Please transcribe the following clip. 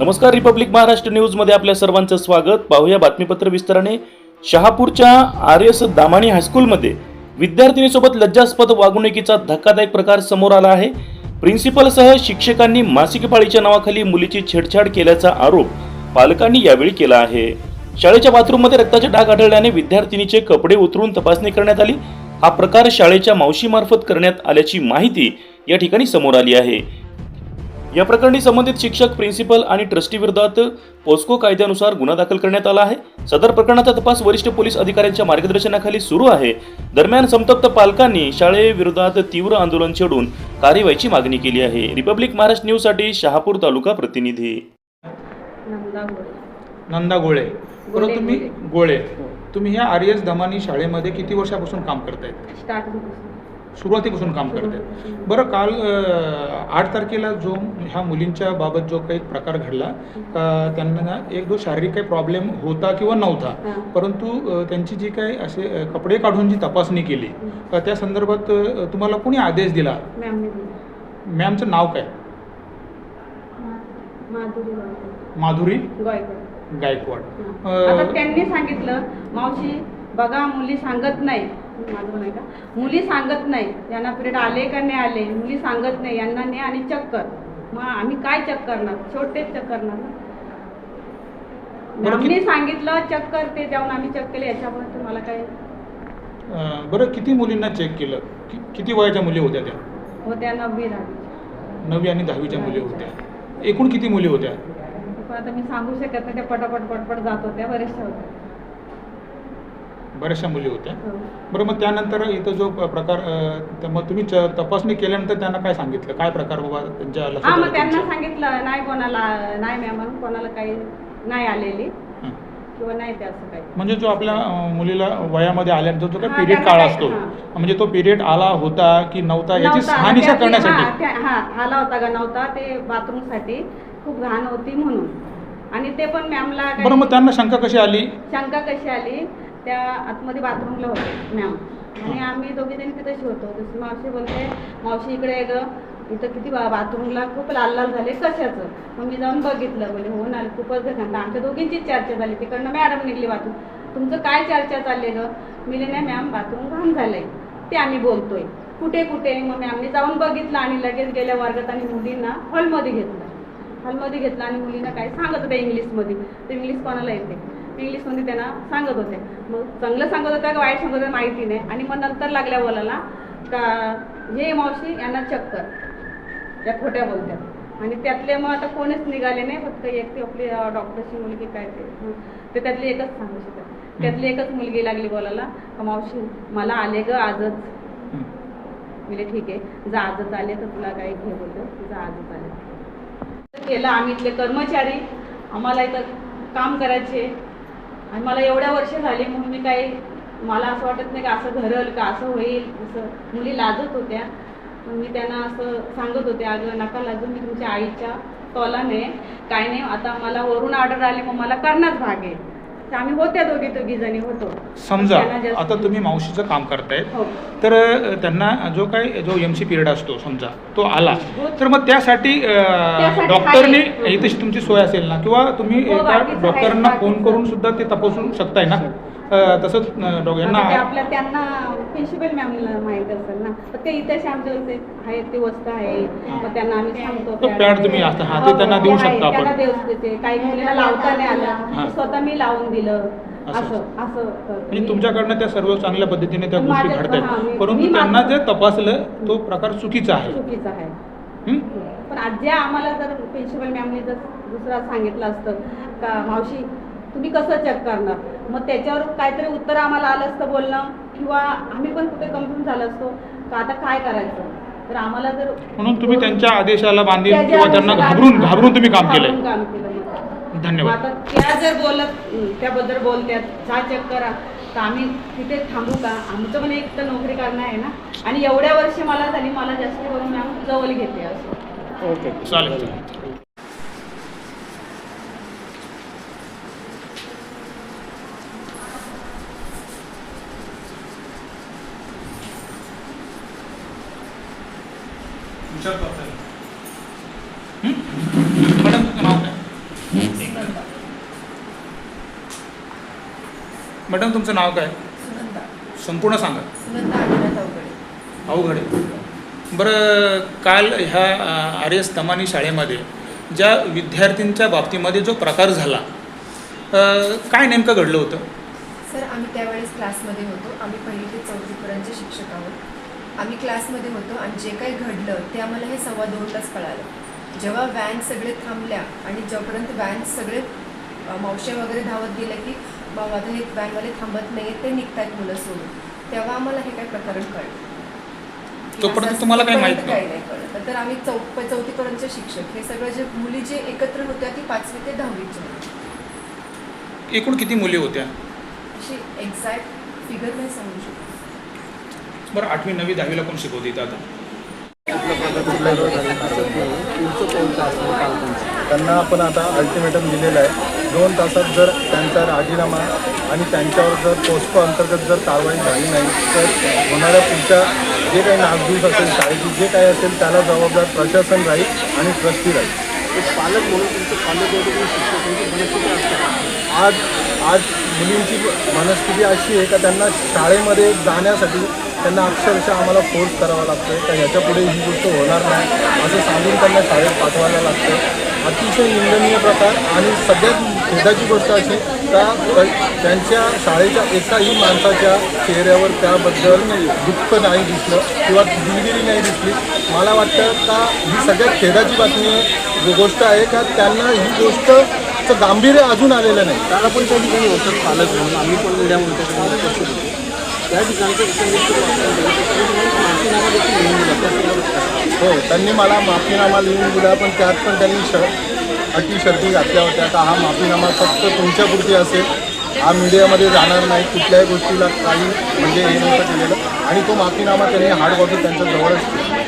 नमस्कार रिपब्लिक महाराष्ट्र न्यूजमध्ये आपल्या सर्वांचं स्वागत. पाहूया बातमीपत्र विस्ताराने. शहापूरच्या आर एस दामाणी हायस्कूलमध्ये विद्यार्थिनीसोबत लज्जास्पद वागणुकीचा धक्कादायक प्रकार समोर आला आहे. प्रिन्सिपलसह शिक्षकांनी मासिक पाळीच्या नावाखाली मुलीची छेडछाड केल्याचा आरोप पालकांनी यावेळी केला आहे. शाळेच्या बाथरूममध्ये रक्ताचे डाग आढळल्याने विद्यार्थिनीचे कपडे उतरून तपासणी करण्यात आली. हा प्रकार शाळेच्या मावशीमार्फत करण्यात आल्याची माहिती या ठिकाणी समोर आली आहे. या प्रकरणी संबंधित शिक्षक प्रिन्सिपल आणि ट्रस्टी विरोधात पोस्को कायद्यानुसार गुन्हा दाखल करण्यात आला आहे. सदर प्रकरणाचा तपास वरिष्ठ पोलीस अधिकाऱ्यांच्या मार्गदर्शनाखाली सुरू आहे. दरम्यान संतप्त पालकांनी शाळेविरोधात तीव्र आंदोलन छेडून कार्यवाहीची मागणी केली आहे. रिपब्लिक महाराष्ट्र न्यूजसाठी शहापूर तालुका प्रतिनिधी. नंदा गोळे. नंदा गोळे. गोळे, बरं तुम्ही गोळे. तुम्ही ह्या आर एस दमानी शाळेमध्ये किती वर्षापासून काम करतायत? स्टार्ट सुरुवातीपासून काम करतायत बरं काल आठ तारखेला जो ह्या मुलींच्या बाबत जो काही प्रकार घडला त्यांना एक जो शारीरिक काही प्रॉब्लेम होता किंवा नव्हता. परंतु त्यांची जी काही असे कपडे काढून जी तपासणी केली त्या संदर्भात तुम्हाला कोणी आदेश दिला? मॅमचं नाव काय? माधुरी गायकवाड. त्यांनी सांगितलं मावशी बघा मुली सांगत नाही. माझं नाही का? मुली सांगत नाही. यांना पिरियड आले का नाही आले? मुली सांगत नाही. यांना नाही आणि चक्कर. मग आम्ही काय चेक करणार? छोटेच चेक करणार ना? आम्ही सांगितलं चेक करते जाऊन आम्ही चेक केले. याच्यामुळे तुम्हाला काय? बरं किती मुलींना चेक केलं? कि- किती वयाच्या मुली होत्या त्या? होत्या नववी दहावी. नववी आणि दहावीच्या मुली होत्या. एकूण किती मुली होत्या? पण आता मी सांगू शकत नाही. त्या पटापट पटपट जात होत्या बरेचशा होत्या. बऱ्याचशा मुली होत्या हो. बरं मग त्यानंतर इथं जो प्रकार मग तुम्ही तपासणी केल्यानंतर त्यांना काय सांगितलं काय प्रकार बाबा त्यांच्या हा मग त्यांना? सांगितलं नाही कोणाला नाही मॅम म्हणून कोणाला काही नाही आलेली. किंवा नाही ते असं काही म्हणजे जो आपल्या मुलीला वयामध्ये आल्यानंतर जो काही हा, पिरियड काळ काय- असतो हा. म्हणजे तो पिरियड आला होता की नव्हता याची नव्हता. त्यातली- करण्यासाठी हा, त्या- हा आला होता का नव्हता ते बाथरूमसाठी खूप घाण होती म्हणून आणि ते पण मॅमला बरं मग त्यांना शंका कशी आली शंका कशी आली त्या आतमध्ये बाथरूमला होते मॅम आणि आम्ही दोघी जणी तिथेच होतो तसं मावशी बोलते मावशी इकडे आहे ग. इथं किती बा बाथरूमला खूप लाल लाल झाले. कशाचं? मग मी जाऊन बघितलं. म्हणजे हो ना खूपच घाण. आमच्या दोघींचीच चर्चा झाली. तिकडनं मॅडम निघली बाथरूम. तुमचं काय चर्चा चालली ग? मी नाही मॅम बाथरूम घाण झालंय. ते आम्ही बोलतोय. कुठे कुठे? मग मॅमने जाऊन बघितलं आणि लगेच गेल्या वर्गात आणि मुलींना हॉलमध्ये घेतलं. हॉलमध्ये घेतलं आणि मुलींना काय सांगत होत्या इंग्लिशमध्ये ते इंग्लिश कोणाला येते इंग्लिशमध्ये त्यांना सांगत होते. मग चांगलं सांगत होत्या का वाईट सांगत होत्या माहिती नाही. आणि मग नंतर लागल्या बोलायला का हे मावशी यांना चक्कर. या खोट्या बोलत्यात. आणि त्यातले मग आता कोणीच निघाले नाही. फक्त एक ती आपली डॉक्टरची मुलगी काय ते. ते त्यातली एकच सांगू शकत त्यातली एकच मुलगी लागली बोलायला. का मावशी मला आले ग आजच. म्हणजे ठीक आहे. जा आजच आले तर तुला काही घे बोलतो? जा आजच आले. केलं आम्ही इथले कर्मचारी. आम्हाला इथं काम करायचे. आणि मला एवढ्या वर्ष झाली म्हणून मी काही मला असं वाटत नाही का असं घरल का असं होईल असं मुली लाजत होत्या. मी त्यांना असं सांगत होते अगं नका लाजू मी तुमच्या आईच्या तोलाने काय नाही आता मला वरून ऑर्डर आली मग मला करणंच भाग आहे. तर आम्ही होत्या दोघी दोघी जणी होतो. समजा त्यांना जास्त- आता तुम्ही मावशीचं काम करतायत. हो. तर अ, त्यांना जो काही जो एम सी पिरियड असतो समजा तो आला. तर मग त्यासाठी अ, त्यासाठी डॉक्टरने आहे. इथे तुमची सोय असेल ना? किंवा तुम्ही हो, बाकीचं आहे, डॉक्टरांना फोन बाकीचं. करून सुद्धा ते तपासू शकताय ना? तसंच यांना आता ते आपल्या त्यांना प्रिन्सिपल मॅमला माहीत असेल ना. ते इथे आमच्या आहे ती वस्तू आहे. मग त्यांना आम्ही सांगतो तो pad तुम्ही असता, हा, ते हो, त्यांना हो, देऊ शकतो आपण. त्यांना देऊ शकते. काही मुलीला लावता नाही हा. आलं स्वतः मी लावून दिलं. असं. असं. म्हणजे तुमच्याकडनं त्या सर्व चांगल्या पद्धतीने त्या गोष्टी घडत हा, आहेत परंतु त्यांना जे तपासलं तो प्रकार चुकीचा आहे. चुकीचं आहे. हं? पण आज ज्या आम्हाला जर प्रिन्सिपल मॅमने जर दुसरा सांगितलं असतं का मावशी तुम्ही कसं चेक करणार? मग त्याच्यावर काहीतरी उत्तर आम्हाला आलं असतं बोलणं किंवा आम्ही पण कुठे कन्फ्युज झालो असतो का आता काय करायचं? तर आम्हाला जर म्हणून तुम्ही त्यांच्या आदेशाला बांधील किंवा त्यांना घाबरून घाबरून तुम्ही काम केलंय. काम केलं धन्यवाद. आता त्या जर बोलत त्याबद्दल बोलत्यात जा चेक करा. तर आम्ही तिथे थांबू का? आमचं पण एक तर नोकरी करणं आहे ना? आणि एवढ्या वर्ष मला झाली मला जास्त करून मॅम जवळ घेते असं. ओके. चालेल. मॅडम तुमचं नाव काय? संपूर्ण सांगा. अवघड. बरं काल ह्या आर एस तमानी शाळेमध्ये ज्या विद्यार्थींच्या बाबतीमध्ये जो प्रकार झाला काय नेमकं घडलं होतं? सर आम्ही त्यावेळेस क्लासमध्ये होतो. आम्ही पहिली ते चौथीपर्यंतचे शिक्षक आहोत. आम्ही क्लासमध्ये होतो आणि जे काही घडलं ते आम्हाला हे सव्वा दोन तास कळालं. जेव्हा व्हॅन सगळे थांबल्या आणि जोपर्यंत व्हॅन सगळे अ, मावश्या वगैरे धावत गेल्या की बाबा आता हे व्हॅनवाले थांबत नाही ते निघतायत मुलं सोडून. तेव्हा आम्हाला हे काय प्रकरण कळलं. तोपर्यंत तुम्हाला काही माहीत काही नाही कळलं. तर आम्ही चौ चौथीपर्यंतचे शिक्षक हे सगळं जे मुली जे एकत्र होत्या ती पाचवी ते दहावीच्या होत्या. एकूण किती मुली होत्या? अशी एक्झॅक्ट फिगर नाही सांगू शकत. बरं आठवी नववी दहावीला कोण शिकवते इथं आता? त्यांना आपण आता अल्टिमेटम दिलेलं आहे. दोन तासात जर त्यांचा राजीनामा आणि त्यांच्यावर जर पोस्को अंतर्गत जर कारवाई झाली नाही तर होणाऱ्या पुढच्या जे काही नागदूस असेल शाळेची जे काही असेल त्याला जबाबदार प्रशासन राहील आणि ट्रस्टी राहील. एक पालक म्हणून तुमचं पालक आज आज मुलींची मनस्थिती अशी आहे का त्यांना शाळेमध्ये जाण्यासाठी त्यांना अक्षरशः आम्हाला फोर्स करावा लागतो का ह्याच्या पुढे ही गोष्ट होणार नाही असं सांगून त्यांना शाळेत पाठवायला लागतं अतिशय निंदनीय प्रकार आणि सगळ्यात खेदाची गोष्ट अशी का त्यांच्या शाळेच्या एकाही माणसाच्या चेहऱ्यावर त्याबद्दल दुःख नाही दिसलं किंवा दिलगिरी नाही दिसली. मला वाटतं का ही सगळ्यात खेदाची बातमी गोष्ट आहे का त्यांना ही गोष्ट गांभीर्य अजून आलेलं नाही. त्याला पण त्या ठिकाणी होतं चालत म्हणून आम्ही पण मीडियामध्ये म्हणतो त्या ठिकाणचं हो त्यांनी मला माफीनामा लिहून दिला पण त्यात पण त्यांनी श अटी शर्ती घातल्या होत्या. का हा माफीनामा फक्त तुमच्यापुरती असेल. हा मीडियामध्ये जाणार नाही. कुठल्याही गोष्टीला काही म्हणजे हे नव्हतं केलेलं. आणि तो माफीनामा त्यांनी हार्ड कॉपी त्यांच्या जवळच